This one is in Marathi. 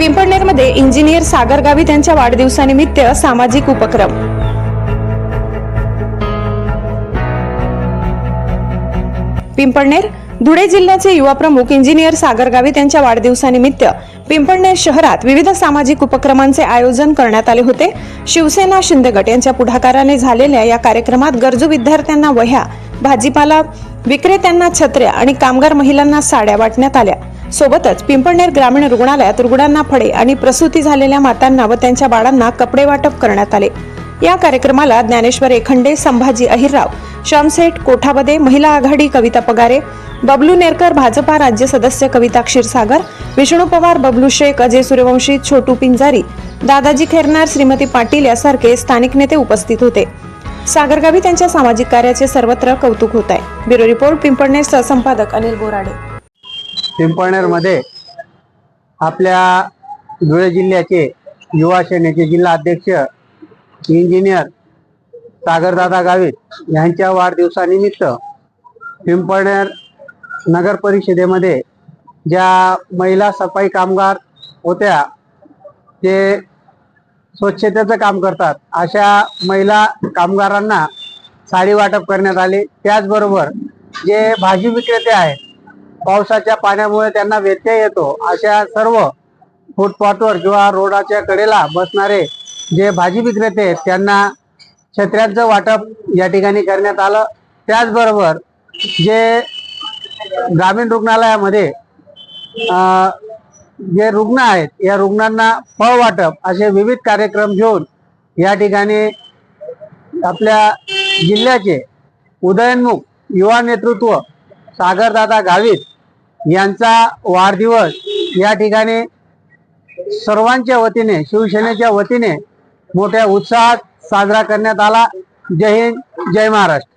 पिंपळनेरमध्ये इंजिनियर सागर गावित यांच्या वाढदिवसानिमित्त सामाजिक उपक्रम. पिंपळनेर धुळे जिल्ह्याचे युवा प्रमुख इंजिनियर सागर गावित यांच्या वाढदिवसानिमित्त पिंपळनेर शहरात विविध सामाजिक उपक्रमांचे आयोजन करण्यात आले होते. शिवसेना शिंदे गट यांच्या पुढाकाराने झालेल्या या कार्यक्रमात गरजू विद्यार्थ्यांना वह्या भाजीपाला विक्रेत्यांना छत्र्या आणि कामगार महिलांना साड्या वाटण्यात आल्या. सोबतच पिंपळनेर ग्रामीण रुग्णालयात रुग्णांना फळे आणि प्रसूती झालेल्या मातांना व त्यांच्या बाळांना कपडे वाटप करण्यात आले. या कार्यक्रमाला ज्ञानेश्वर एखंडे संभाजी अहिरराव श्यामसेठ कोठाबदे महिला आघाडी कविता पगारे बबलू नेरकर भाजपा राज्य सदस्य कविता क्षीरसागर विष्णू पवार बबलू शेख अजय सूर्यवंशी छोटू पिंजारी दादाजी खेरनार श्रीमती पाटील यासारखे स्थानिक नेते उपस्थित होते. सागरगावी त्यांच्या सामाजिक कार्याचे सर्वत्र कौतुक होत आहे. ब्युरो रिपोर्ट पिंपळनेर सहसंपादक अनिल बोराडे. पिंपळनेरमध्ये आपल्या धुळे जिल्ह्याचे युवा सेनेचे जिल्हा अध्यक्ष इंजिनियर सागरदादा गावित यांच्या वाढदिवसानिमित्त पिंपळनेर नगर परिषदेमध्ये ज्या महिला सफाई कामगार होत्या ते स्वच्छतेचं काम करतात. अशा महिला कामगारांना साडी वाटप करण्यात आले. त्याचबरोबर जे भाजी विक्रेते आहेत पावसाच्या पाण्यामुळे त्यांना व्यत्यय येतो. अशा सर्व फुटपाथवर किंवा रोडाच्या कडेला बसणारे जे भाजी विक्रेते आहेत त्यांना छत्र्यांचं वाटप या ठिकाणी करण्यात आलं. त्याचबरोबर जे ग्रामीण रुग्णालयामध्ये जे रुग्ण आहेत या रुग्णांना फळ वाटप असे विविध कार्यक्रम घेऊन या ठिकाणी आपल्या जिल्ह्याचे उदयनमुख युवा नेतृत्व सागरदादा गावित यांचा वाढदिवस या ठिकाणी सर्वांच्या वतीने शिवसेनेच्या वतीने मोठ्या उत्साहात साजरा करण्यात आला. जय हिंद जय महाराष्ट्र.